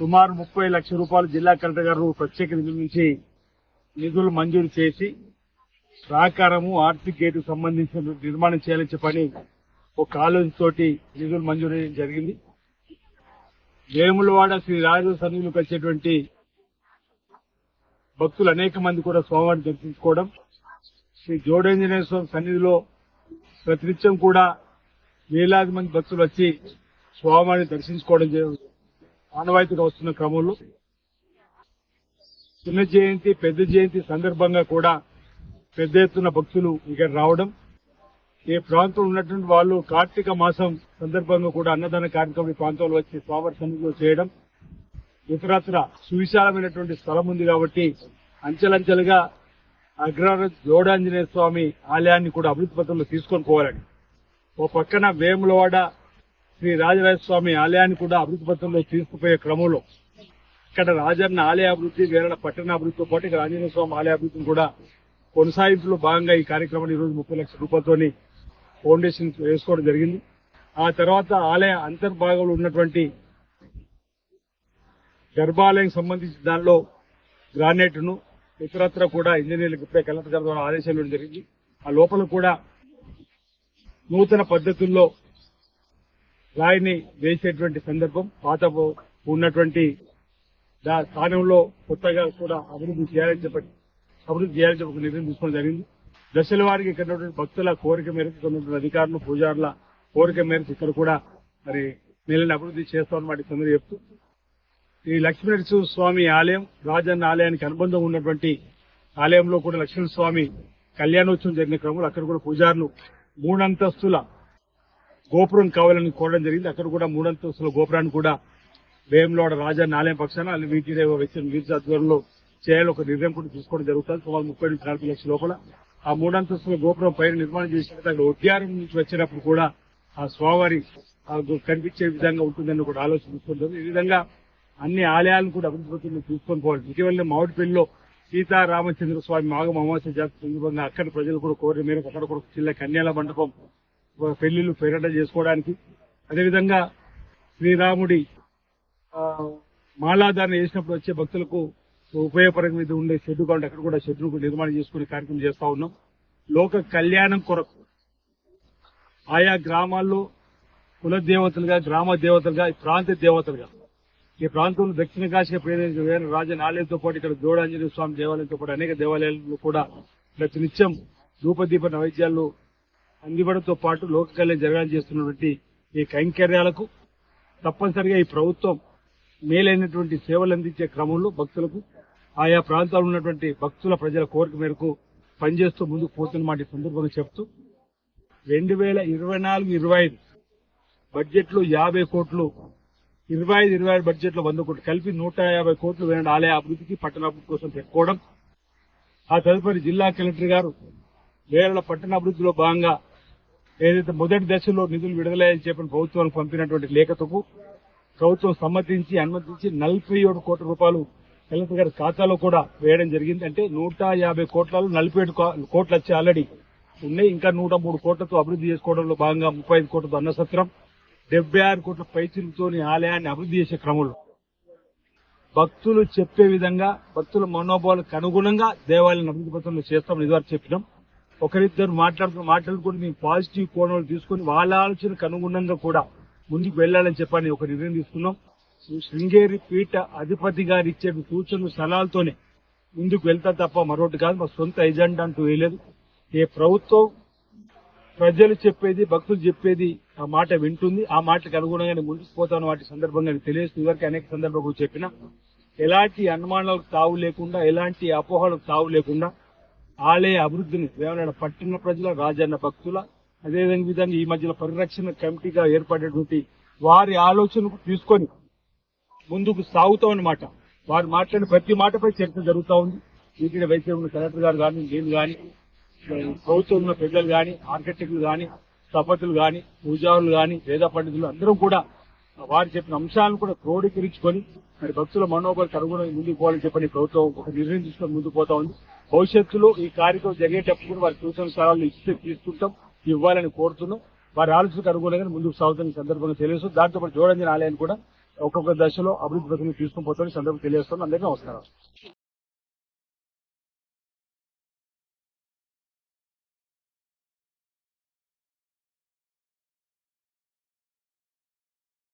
సుమారు ముప్పై లక్షల రూపాయలు జిల్లా కలెక్టర్ గారు ప్రత్యేక నిధుల నుంచి నిధులు మంజూరు చేసి సహకారము ఆర్థిక గేటుకు సంబంధించిన నిర్మాణం చేయాలని చెప్పని ఒక ఆలోచనతోటి నిధులు మంజూరు జరిగింది. వేములవాడ శ్రీ రాజు సన్నిధిలోకి వచ్చేటువంటి భక్తులు అనేక మంది కూడా స్వామివారిని దర్శించుకోవడం శ్రీ జోడేంజనేయ స్వామి సన్నిధిలో ప్రతినిత్యం కూడా వేలాది మంది భక్తులు వచ్చి స్వామివారిని దర్శించుకోవడం జరుగుతుంది. ఆనవాయితీగా వస్తున్న క్రమంలో చిన్న జయంతి పెద్ద జయంతి సందర్భంగా కూడా పెద్ద ఎత్తున భక్తులు ఇక్కడ రావడం ఈ ప్రాంతంలో ఉన్నటువంటి వాళ్ళు కార్తీక మాసం సందర్భంగా కూడా అన్నదాన కార్యక్రమం ఈ ప్రాంతంలో వచ్చి స్వామి సన్నిధిలో చేయడం ఇతరత్ర సువిశాలమైనటువంటి స్థలం ఉంది కాబట్టి అంచెలంచెలుగా అగ్రహార జోడాంజనేయ స్వామి ఆలయాన్ని కూడా అభివృద్ధి పత్రంలో తీసుకొని పోవాలని ఓ పక్కన వేములవాడ శ్రీ రాజరాజ స్వామి ఆలయాన్ని కూడా అభివృద్ధి పథంలో తీసుకుపోయే క్రమంలో ఇక్కడ రాజన్న ఆలయ అభివృద్ధి వేరే పట్టణ అభివృద్ధితో పాటు ఇక్కడ ఆంజనేయ స్వామి ఆలయ అభివృద్ధిని కూడా కొనసాగింపులో భాగంగా ఈ కార్యక్రమాన్ని ఈరోజు ముప్పై లక్షల రూపాయలతో ఫౌండేషన్ వేసుకోవడం జరిగింది. ఆ తర్వాత ఆలయ అంతర్భాగంలో ఉన్నటువంటి గర్భాలయం సంబంధించిన దానిలో గ్రానైట్ను ఇతరత్ర కూడా ఇంజనీర్లకు ఇప్పుడే కలెక్టర్ గారి ద్వారా ఆదేశాలు ఇవ్వడం జరిగింది. ఆ లోపల కూడా నూతన పద్ధతుల్లో రాయిని వేసేటువంటి సందర్భం పాత ఉన్నటువంటి దా- స్థానంలో కొత్తగా కూడా అభివృద్ధి చేయాలని చెప్పి అభివృద్ధి చేయాలని చెప్పి ఒక నిర్ణయం తీసుకోవడం జరిగింది. దశల వారికి ఇక్కడ భక్తుల కోరిక మేరకు ఇక్కడ అధికారులు పూజారుల కోరిక మేరకు ఇక్కడ కూడా మరి నీళ్ళని అభివృద్ధి చేస్తామని వాటి సందర్భం చెప్తూ ఈ లక్ష్మీనరసింహ స్వామి ఆలయం రాజన్న ఆలయానికి అనుబంధం ఉన్నటువంటి ఆలయంలో కూడా లక్ష్మీ స్వామి కళ్యాణోత్సవం జరిగిన క్రమంలో అక్కడ కూడా పూజారులు మూడంతస్తుల గోపురం కావాలని కోరడం జరిగింది. అక్కడ కూడా మూడంతస్తుల గోపురాన్ని కూడా వేములవాడ రాజా నాలయం పక్షాన వీటిదేవ వ్యక్తి వీరి ఆధ్వర్యంలో చేయాలి. ఒక నిర్ణయం కూడా తీసుకోవడం జరుగుతుంది. సుమారు ముప్పై నుంచి నలభై లక్షల లోపల ఆ మూడంతస్తుల గోపురం పైన నిర్మాణం చేసినప్పుడు అక్కడ ఉద్యారం నుంచి వచ్చినప్పుడు కూడా ఆ స్వామివారి కనిపించే విధంగా ఉంటుందని కూడా ఆలోచన తీసుకుంటుంది ఈ విధంగా అన్ని ఆలయాలను కూడా అభివృద్ధి తీసుకొని పోవాలి. ఇటీవల మామిడిపల్లిలో సీతారామచంద్ర స్వామి మాఘ అమావాస్య జాతర సందర్భంగా అక్కడ ప్రజలు కూడా కోరిన మేరకు అక్కడ కూడా చిల్ల కన్యాల మండపం పెళ్ళిళ్ళు పేరట చేసుకోవడానికి. అదేవిధంగా శ్రీరాముడి ఆ, మాలాధారణ చేసినప్పుడు వచ్చే భక్తులకు ఉపయోగపరంగా మీద ఉండే షెడ్ కాబట్టి అక్కడ కూడా షెడ్ నిర్మాణం చేసుకునే కార్యక్రమం చేస్తా ఉన్నాం. లోక కళ్యాణం కొరకు ఆయా గ్రామాల్లో కుల దేవతలుగా గ్రామ దేవతలుగా ఈ ప్రాంత దేవతలుగా ఈ ప్రాంతంలో దక్షిణ కాశీగా ప్రేరణ రాజన్ ఆలయంతో పాటు ఇక్కడ జోడాంజనేయ స్వామి దేవాలయంతో పాటు అనేక దేవాలయాలు కూడా ప్రతి నిత్యం ధూపదీప నైవేద్యాలు అందివ్వడంతో పాటు లోక కళ్యాణం జరగాలని చేస్తున్నటువంటి ఈ కైంకర్యాలకు తప్పనిసరిగా ఈ ప్రభుత్వం మేలైనటువంటి సేవలు అందించే క్రమంలో భక్తులకు ఆయా ప్రాంతాల్లో ఉన్నటువంటి భక్తుల ప్రజల కోరిక మేరకు పనిచేస్తూ ముందుకు పోతున్నమాట ఈ సందర్భంగా చెప్తూ రెండు వేల ఇరవై నాలుగు ఇరవై ఐదు బడ్జెట్లో యాభై కోట్లు ఇరవై ఐదు ఇరవై ఆరు బడ్జెట్లో వంద కోట్లు కలిపి నూట యాభై కోట్లు వేరే ఆలయ అభివృద్ధికి పట్టణాభివృద్ధి కోసం పెట్టుకోవడం. ఆ తదుపరి జిల్లా కలెక్టర్ గారు వేరే పట్టణాభివృద్ధిలో భాగంగా ఏదైతే మొదటి దశలో నిధులు విడుదలయ్యని చెప్పిన ప్రభుత్వానికి పంపినటువంటి లేఖతో ప్రభుత్వం సమ్మతించి అనుమతించి నలభై ఏడు కోట్ల రూపాయలు కలెక్టర్ గారి ఖాతాలో కూడా వేయడం జరిగింది. అంటే నూట యాభై కోట్లలో నలభై ఏడు కోట్లు వచ్చి ఆల్రెడీ ఉన్నాయి. ఇంకా నూట మూడు కోట్లతో అభివృద్ధి చేసుకోవడంలో భాగంగా ముప్పై ఐదు కోట్లతో అన్నసత్రం డెబ్బై ఆరు కోట్ల పైచిలతోని ఆలయాన్ని అభివృద్ధి చేసే క్రమంలో. భక్తులు చెప్పే విధంగా భక్తుల మనోభావాలకు అనుగుణంగా దేవాలయం అభివృద్ధి పత్రంలో చేస్తామని ఇదివరకు చెప్పినాం. ఒకరిద్దరు మాట్లాడుతూ మాట్లాడుకుని మేము పాజిటివ్ కోణాలు తీసుకొని వాళ్ళ ఆలోచనకు అనుగుణంగా కూడా ముందుకు వెళ్ళాలని చెప్పని ఒక నిర్ణయం తీసుకున్నాం. శృంగేరి పీఠ అధిపతి గారు ఇచ్చే సూచనలు సలహాలతోనే ముందుకు వెళ్తా తప్ప మరొకటి కాదు. మా సొంత ఎజెండా అంటూ వేయలేదు ఏ ప్రభుత్వం ప్రజలు చెప్పేది భక్తులు చెప్పేది ఆ మాట వింటుంది. ఆ మాటకు అనుగుణంగానే ముందుకు పోతాను వాటి సందర్భంగా తెలియజేస్తుంది ఇవరికి అనేక సందర్భాలు చెప్పిన. ఎలాంటి అనుమానాలకు తావు లేకుండా ఎలాంటి అపోహలకు తావు లేకుండా ఆలయ అభివృద్ధిని వేమనాడ పట్టణ ప్రజల రాజన్న భక్తుల అదేవిధంగా విధంగా ఈ మధ్యలో పరిరక్షణ కమిటీగా ఏర్పడేటువంటి వారి ఆలోచనకు తీసుకొని ముందుకు సాగుతాం అన్నమాట. వారు మాట్లాడిన ప్రతి మాటపై చర్చ జరుగుతా ఉంది. వీటిని వైద్యం ఉన్న కలెక్టర్ గారు కానీ నేను కానీ ప్రభుత్వం ఉన్న పెద్దలు కానీ ఆర్కిటెక్టులు కానీ స్థపతులు కానీ పూజారులు కానీ వేద పండితులు అందరం కూడా వారు చెప్పిన అంశాలను కూడా క్రోడీకరించుకొని మరి భక్తుల మనోబలకు అనుగుణంగా ముందుకు పోవాలని చెప్పని ప్రభుత్వం ఒక నిర్ణయం తీసుకొని ముందుకు పోతా ఉంది. భవిష్యత్తులో ఈ కార్యక్రమం జరిగేటప్పుడు కూడా వారి సూచన సలహాలు ఇస్తే తీసుకుంటాం ఇవ్వాలని కోరుతున్నాం. వారి ఆలోచనకు అనుగుణంగా ముందుకు సాగుతున్న సందర్భంగా తెలియదు దాంతో పాటు జోడంజన ఆలయాన్ని కూడా ఒక్కొక్క దశలో అభివృద్ధి పథకం తీసుకుని పోతామని సందర్భం సందర్భంగా అందరికీ నమస్కారం.